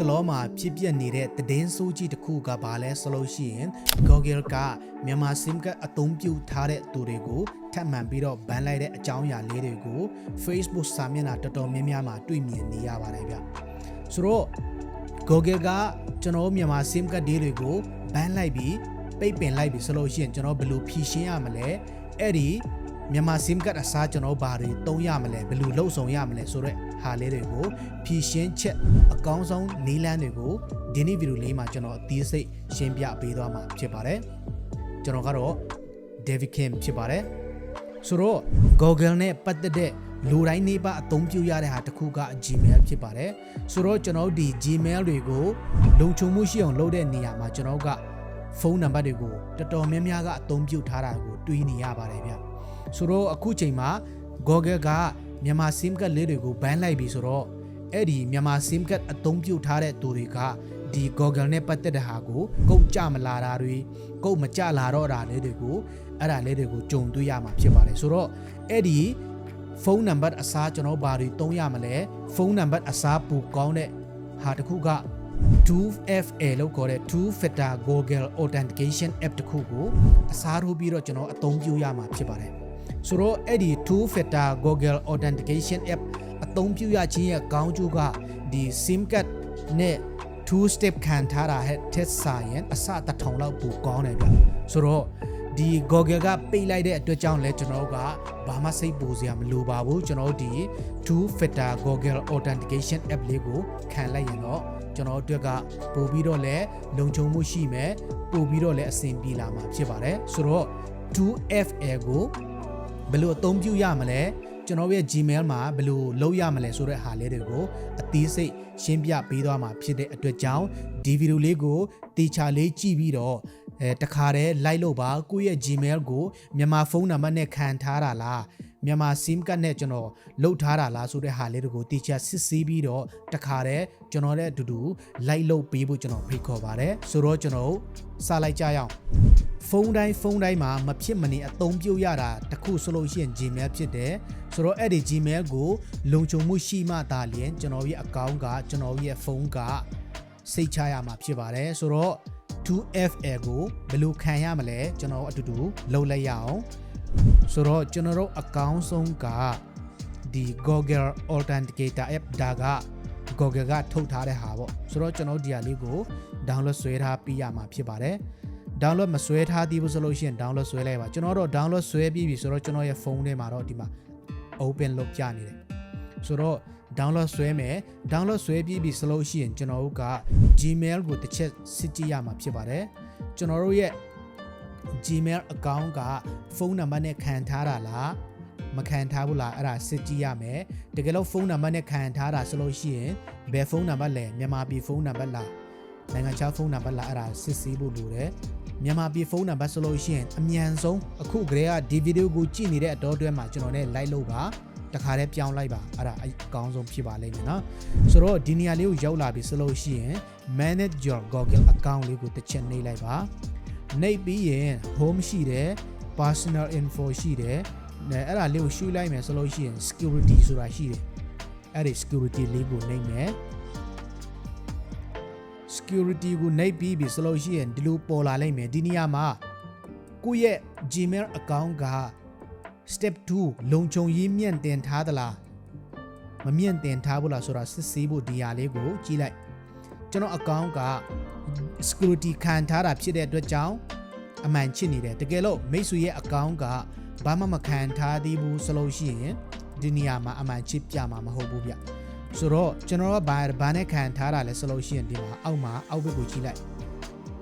တလောမှာဖြစ်ပျက်နေတဲ့တည်င်းစိုးကြီးတစ်ခုကဘာလဲဆိုလို့ရှိရင် Google ကမြန်မာ SIM ကအသုံးပြုထားတဲ့သူတွေကိုထပ်မံပြီးတော့ ban လိုက်တဲ့အကြောင်းအရာလေးတွေကို Facebook စာမျက်နှာတော်တော်များများမှာတွေ့မြင်နေရပါတယ်ဗျဆိုတော့ Google ကကျွန်တော်တို့မြန်မာ SIM ကတ်တွေတွေကို ban လိုက်ပြီးပိတ်ပင်လိုက်ပြီးဆိုလို့ရှိရင်ကျွန်တော်ဘယ်လိုဖြည့်ရှင်းရမလဲအဲ့ဒီ မြန်မာ SIM ကတ်အစားကျွန်တော်ဘာတွေတုံးရမလဲဘယ်လိုလှုပ်ဆောင်ရမလဲဆိုတော့ဟာလေးတွေကိုဖြည့်ရှင်းချက်အကောင်းဆုံးနည်းလမ်းတွေကိုဒီနေ့ဗီဒီယိုလေးမှာကျွန်တော်အသေးစိတ်ရှင်းပြပေးသွားမှာဖြစ်ပါတယ်ကျွန်တော်ကတော့ David Kim ဖြစ်ပါတယ်ဆိုတော့ Google နဲ့ပတ်သက်တဲ့လူတိုင်းနေပါအသုံးပြုရတဲ့ဟာတစ်ခုက Gmail ဖြစ်ပါတယ်ဆိုတော့ကျွန်တော်တို့ဒီ Gmail တွေကိုလုံခြုံမှုရှိအောင်လုပ်တဲ့နေရာမှာကျွန်တော်တို့ကဖုန်းနံပါတ်တွေကိုတော်တော်များများကအသုံးပြုထားတာကိုတွေးနေရပါတယ်ဗျ ဆိုတော့အခုချိန်မှာ Google ကမြန်မာ SIM card လေးတွေကို ban လိုက်ပြီဆိုတော့အဲ့ဒီမြန်မာ SIM card အသုံးပြုထားတဲ့သူတွေကဒီ Google နဲ့ပတ်သက်တဲ့ဟာကိုကုန်ကြမလာတာတွေကုန်မကြလာတော့တာလေးတွေကိုအဲ့ဒါလေးတွေကိုကြုံတွေ့ရမှာဖြစ်ပါတယ်ဆိုတော့အဲ့ဒီဖုန်းနံပါတ်အစားကျွန်တော်ဘာတွေသုံးရမလဲဖုန်းနံပါတ်အစားပူကောင်းတဲ့ဟာတစ်ခုက 2FA လို့ခေါ်တဲ့ Two Factor Google Authentication App တစ်ခုကိုအစားထိုးပြီးတော့ကျွန်တော်အသုံးပြုရမှာဖြစ်ပါတယ် ဆိုတော့အဲ့ဒီ Two Factor Google Authentication App အသုံးပြုရခြင်းရဲ့ကောင်းကျိုးကဒီ SIM card နဲ့ two step ခံထားတာဟဲ့ထက်စာရင်အစတစ်ထောင်လောက်ပိုကောင်းတယ်ဗျဆိုတော့ဒီ Google ကပိတ်လိုက်တဲ့အတွက်ကြောင့်လဲကျွန်တော်တို့ကဘာမှစိတ်ပူစရာမလိုပါဘူးကျွန်တော်တို့ဒီ two factor Google authentication app လေးကိုခံလိုက်ရင်တော့ကျွန်တော်တို့အတွက်ကပို့ပြီးတော့လဲလုံခြုံမှုရှိမယ်ပို့ပြီးတော့လဲအဆင်ပြေလာမှာဖြစ်ပါတယ်ဆိုတော့ 2FA ကို ဘယ်လိုအသုံးပြုရမလဲကျွန်တော်ရဲ့ Gmail မှာဘယ်လိုလုပ်ရမလဲဆိုတဲ့ဟာလေးတွေကိုအသေးစိတ်ရှင်းပြပေးသွားမှာဖြစ်တဲ့အတွက်ကြောင့်ဒီဗီဒီယိုလေးကိုတေချာလေးကြည့်ပြီးတော့ အဲတခါတည်းလိုက်လို့ပါကိုယ့်ရဲ့ Gmail ကိုမြန်မာဖုန်းနံပါတ်နဲ့ခံထားတာလားမြန်မာ SIM ကတ်နဲ့ကျွန်တော်လုတ်ထားတာလားဆိုတဲ့ဟာလေးတွေကိုတေချာစစ်ဆေးပြီးတော့တခါတည်းကျွန်တော်နဲ့အတူတူလိုက်လို့ပေးဖို့ကျွန်တော်ဖိတ်ခေါ်ပါတယ်ဆိုတော့ကျွန်တော်စလိုက်ကြရအောင်ဖုန်းတိုင်းဖုန်းတိုင်းမှာမဖြစ်မနေအသုံးပြုရတာတခုဆိုလို့ရှိရင် Gmail ဖြစ်တယ်ဆိုတော့အဲ့ဒီ Gmail ကိုလုံခြုံမှုရှိမှသာလျှင်ကျွန်တော်ရဲ့အကောင့်ကကျွန်တော်ရဲ့ဖုန်းကစိတ်ချရမှာဖြစ်ပါတယ်ဆိုတော့ 2FA ကိုဘယ်လိုခံရမလဲကျွန်တော်အတူတူလုပ်လိုက်ရအောင်ဆိုတော့ကျွန်တော်တို့အကောင့်ဆုံးကဒီ Google Authenticator app ဒါက Google ကထုတ်ထားတဲ့ဟာပေါ့ဆိုတော့ကျွန်တော်ဒီဟာလေးကို download ဆွဲထားပြီးရမှာဖြစ်ပါတယ် download မဆွဲထားသေးဘူးဆိုလို့ရှိရင် download ဆွဲလိုက်ပါကျွန်တော်တော့ download ဆွဲပြီးပြီဆိုတော့ကျွန်တော်ရဲ့ဖုန်းထဲမှာတော့ဒီမှာ open လုပ်ပြနေတယ်ဆိုတော့ download ဆွဲမယ် download ဆွဲပြီးပြီဆိုလို့ရှိရင်ကျွန်တော်တို့က Gmail ကိုတစ်ချက်စစ်ကြည့်ရမှာဖြစ်ပါတယ်ကျွန်တော်တို့ရဲ့ Gmail account ကဖုန်းနံပါတ်နဲ့ခံထားတာလားမခံထားဘူးလားအဲ့ဒါစစ်ကြည့်ရမယ်တကယ်လို့ဖုန်းနံပါတ်နဲ့ခံထားတာဆိုလို့ရှိရင်ဘယ်ဖုန်းနံပါတ်လဲမြန်မာပြည်ဖုန်းနံပါတ်လားနိုင်ငံခြားဖုန်းနံပါတ်လားအဲ့ဒါစစ်ဆေးဖို့လိုတယ်မြန်မာပြည်ဖုန်းနံပါတ်ဆိုလို့ရှိရင်အမြန်ဆုံးအခုကလေးကဒီဗီဒီယိုကိုကြည့်နေတဲ့အတော်အတွင်းမှာကျွန်တော်နဲ့ like လုပ်ပါ တခါတည်းပြောင်းလိုက်ပါအဲ့ဒါအကောင်းဆုံးဖြစ်ပါလိမ့်မယ်နော်ဆိုတော့ဒီနေရာလေးကိုရောက်လာပြီဆိုလို့ရှိရင် manage your google account လေးကိုတစ်ချက်နှိပ်လိုက်ပါနှိပ်ပြီးရင် home ရှိတယ် personal info ရှိတယ်နဲအဲ့ဒါလေးကိုရွှေ့လိုက်မယ်ဆိုလို့ရှိရင် security ဆိုတာရှိတယ်အဲ့ဒီ security လေးကိုနှိပ်မယ် security ကိုနှိပ်ပြီးပြီဆိုလို့ရှိရင်ဒီလိုပေါ်လာလိမ့်မယ်ဒီနေရာမှာကိုယ့်ရဲ့ Gmail account က step 2လုံခြုံရေးမြင့်တင်ထားသလားမမြင့်တင်ထားဘူးလားဆိုတာစစ်ဆေးဖို့ဒီဟာလေးကိုကြည့်လိုက်ကျွန်တော် account က security ခံထားတာဖြစ်တဲ့အတွက်ကြောင့်အမှန်ချစ်နေတယ်တကယ်လို့မိတ်ဆွေရဲ့ account ကဘာမှမခံထားသေးဘူးဆိုလို့ရှိရင်ဒီနေရာမှာအမှန်ချစ်ပြမှာမဟုတ်ဘူးဗျဆိုတော့ကျွန်တော်ကဘာဘာနဲ့ခံထားတာလဲဆိုလို့ရှိရင်ဒီမှာအောက်မှာအောက်ဘက်ကိုကြည့်လိုက်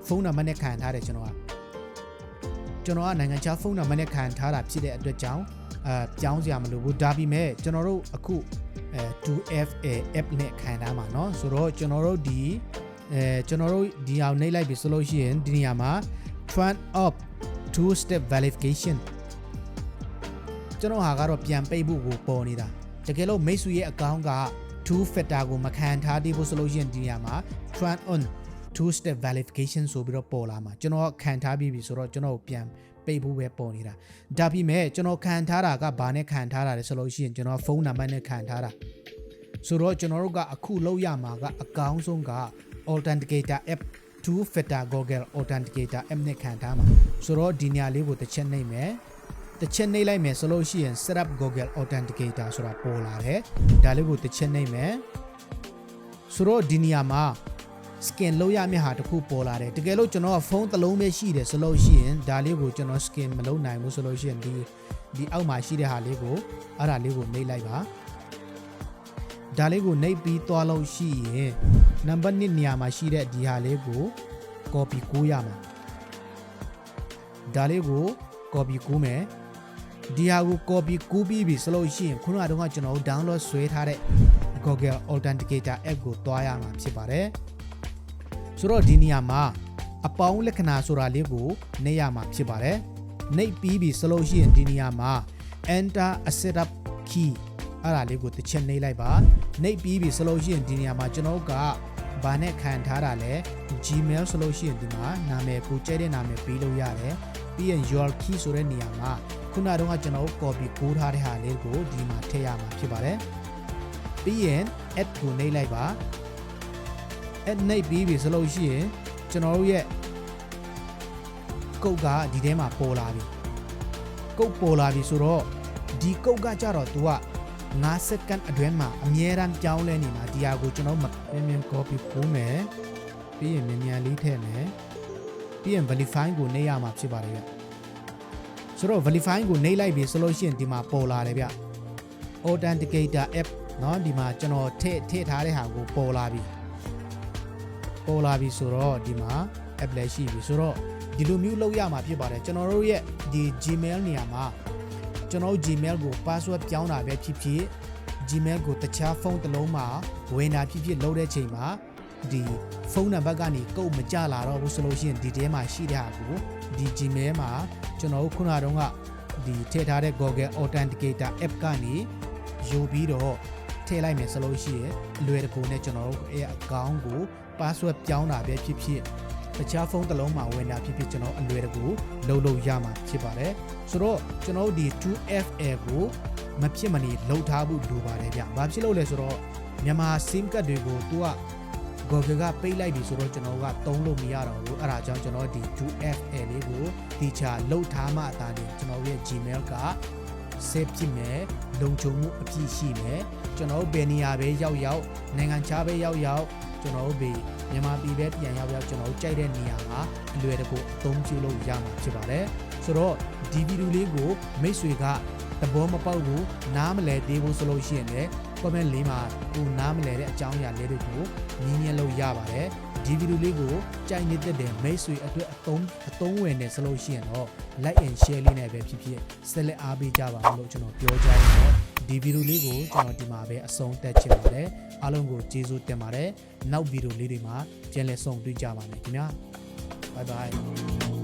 ဖုန်းနံပါတ်နဲ့ခံထားတယ်ကျွန်တော်က ကျွန်တော်ကနိုင်ငံခြားဖုန်းနံပါတ်နဲ့ခံထားတာဖြစ်တဲ့အတွက်ကြောင့်အဲပြောင်းစရာမလိုဘူးဒါပေမဲ့ကျွန်တော်တို့အခုအဲ 2FA app နဲ့ခံထားမှာเนาะဆိုတော့ကျွန်တော်တို့ဒီအဲကျွန်တော်တို့ဒီအောင်နှိပ်လိုက်ပြီဆိုလို့ရှိရင်ဒီနေရာမှာ turn off two step verification ကျွန်တော်ဟာကတော့ပြန်ပိတ်ဖို့ကိုပေါ်နေတာတကယ်လို့မိတ်ဆွေရဲ့ account က two factor ကိုမခံထားသေးဘူးဆိုလို့ရှိရင်ဒီနေရာမှာ turn on two step verification ဆိုပြီးတော့ပေါ်လာမှာကျွန်တော်ခံထားပြီးပြီဆိုတော့ကျွန်တော်ပြန်ပိတ်ဖို့ပဲပေါ်နေတာဒါပေမဲ့ကျွန်တော်ခံထားတာကဘာနဲ့ခံထားတာလဲဆိုလို့ရှိရင်ကျွန်တော်ဖုန်းနံပါတ်နဲ့ခံထားတာဆိုတော့ကျွန်တော်တို့ကအခုလောက်ရမှာကအကောင်းဆုံးက authenticator app 2 factor google authenticator app နဲ့ခံထားမှာဆိုတော့ဒီညာလေးကိုတစ်ချက်နှိပ်မယ်တစ်ချက်နှိပ်လိုက်မယ်ဆိုလို့ရှိရင် setup google authenticator ဆိုတာပေါ်လာတယ်ဒါလေးကိုတစ်ချက်နှိပ်မယ်ဆိုတော့ဒီနေရာမှာ skin လုပ်ရမယ့်ဟာတစ်ခုပေါ်လာတယ်တကယ်လို့ကျွန်တော်ကဖုန်းတစ်လုံးပဲရှိတယ်ဆိုလို့ရှိရင်ဒါလေးကိုကျွန်တော် skin မလုပ်နိုင်ဘူးဆိုလို့ရှိရင်ဒီဒီအောက်မှာရှိတဲ့ဟာလေးကိုအဲ့ဒါလေးကိုနှိပ်လိုက်ပါဒါလေးကိုနှိပ်ပြီးသွားလို့ရှိရင်နံပါတ်1နေရာမှာရှိတဲ့ဒီဟာလေးကို copy ကိုရမှာဒါလေးကို copy ကိုမယ်ဒီဟာကို copy ကူးပြီးပြီဆိုလို့ရှိရင်ခုနကတော့ကျွန်တော်တို့ download ဆွဲထားတဲ့ Google Authenticator app ကိုတွားရမှာဖြစ်ပါတယ် ဆိုတော့ဒီနေရာမှာအပေါင်းလက္ခဏာဆိုတာလေးကိုနှိပ်ရမှာဖြစ်ပါတယ်နှိပ်ပြီးပြီဆိုလို့ရှိရင်ဒီနေရာမှာ enter a setup key အဲ့ဒါလေးကိုတစ်ချက်နှိပ်လိုက်ပါနှိပ်ပြီးပြီဆိုလို့ရှိရင်ဒီနေရာမှာကျွန်တော်တို့ကဘာနဲ့ခံထားတာလဲ Gmail ဆိုလို့ရှိရင်ဒီမှာနာမည်ကိုကြိုက်တဲ့နာမည်ပေးလို့ရတယ်ပြီးရင် your key ဆိုတဲ့နေရာမှာခုနတုန်းကကျွန်တော်တို့ copy ကိုးထားတဲ့ဟာလေးကိုဒီမှာထည့်ရမှာဖြစ်ပါတယ်ပြီးရင် add ကိုနှိပ်လိုက်ပါ add နှိပ်ပြီးပြီဆိုလို့ရှိရင်ကျွန်တော်တို့ရဲ့ကုတ်ကဒီထဲမှာပေါ်လာပြီကုတ်ပေါ်လာပြီဆိုတော့ဒီကုတ်ကကြတော့ तू က9စက္ကန့်အတွင်းမှာအမြဲတမ်းပြောင်းလဲနေမှာဒီဟာကိုကျွန်တော်မမြန်မြန် copy ပို့မယ်ပြီးရင်မြန်မြန်လေးထည့်မယ်ပြီးရင် verify ကိုနှိပ်ရမှာဖြစ်ပါတယ်ဗျဆိုတော့ verify ကိုနှိပ်လိုက်ပြီဆိုလို့ရှိရင်ဒီမှာပေါ်လာတယ်ဗျ authenticator app เนาะဒီမှာကျွန်တော်ထည့်ထည့်ထားတဲ့ဟာကိုပေါ်လာပြီ ပေါ်လာပြီဆိုတော့ဒီမှာ app လည်းရှိပြီဆိုတော့ဒီလိုမျိုးလုပ်ရမှာဖြစ်ပါတယ်ကျွန်တော်တို့ရဲ့ဒီ Gmail နေရာမှာကျွန်တော်တို့ Gmail ကို password ပြောင်းတာပဲဖြစ်ဖြစ် Gmail ကိုတခြားဖုန်းတစ်လုံးမှာဝင်တာဖြစ်ဖြစ်လုပ်တဲ့ချိန်မှာဒီဖုန်းနံပါတ်ကနေကုတ်မကြလာတော့ဘူးဆိုလို့ရှိရင်ဒီထဲမှာရှိတဲ့ဟာကိုဒီ Gmail မှာကျွန်တော်တို့ခုနတုန်းကဒီထည့်ထားတဲ့ Google Authenticator app ကနေယူပြီးတော့ ထည့်လိုက်မယ်ဆိုလို့ရှိရင်အလွယ်တကူနဲ့ကျွန်တော်တို့အဲအကောင့်ကို password ပြောင်းတာပဲဖြစ်ဖြစ်တခြားဖုန်းတစ်လုံးမှာဝင်တာဖြစ်ဖြစ်ကျွန်တော်အလွယ်တကူလုပ်လို့ရမှာဖြစ်ပါတယ်ဆိုတော့ကျွန်တော်တို့ဒီ 2FA ကိုမဖြစ်မနေလှုပ်ထားဖို့လိုပါတယ်ဗျ။ဘာဖြစ်လို့လဲဆိုတော့မြန်မာ SIM card တွေကိုသူက Google ကပိတ်လိုက်ပြီဆိုတော့ကျွန်တော်ကတုံးလို့မရတော့ဘူးအဲ့ဒါကြောင့်ကျွန်တော်ဒီ 2FA လေးကိုတီချာလှုပ်ထားမှအသာနေကျွန်တော်ရဲ့ Gmail က save ဖြစ်မယ်လုံခြုံမှုအပြည့်ရှိမယ်ကျွန်တော်တို့ဘယ်နေရာပဲရောက်ရောက်နိုင်ငံခြားပဲရောက်ရောက်ကျွန်တော်တို့ဘယ်မြန်မာပြည်ပဲပြန်ရောက်ရောက်ကျွန်တော်တို့ကြိုက်တဲ့နေရာမှာအလွယ်တကူအသုံးပြုလို့ရမှာဖြစ်ပါတယ်ဆိုတော့ဒီဗီဒီယိုလေးကိုမိတ်ဆွေကသဘောမပေါက်ဘူးနားမလည်သေးဘူးဆိုလို့ရှိရင်လည်း comment လေးမှာကိုနားမလည်တဲ့အကြောင်းအရာလေးတွေကိုညင်းညင်းလို့ရပါတယ် ဒီဗီဒီယိုလေးကိုကြိုက်နေတဲ့တဲ့မိတ်ဆွေအတွက်အသုံးအသုံးဝင်နေဆိုလို့ရှိရင်တော့ like and share လေးနဲ့ပဲဖြစ်ဖြစ်ဆက်လက်အားပေးကြပါလို့ကျွန်တော်ပြောကြရအောင်ဒီဗီဒီယိုလေးကိုကျွန်တော်ဒီမှာပဲအဆုံးသတ်ချင်ပါတယ်အားလုံးကိုကျေးဇူးတင်ပါတယ်နောက်ဗီဒီယိုလေးတွေမှာပြန်လည်ဆုံတွေ့ကြပါမယ်ခင်ဗျာ bye bye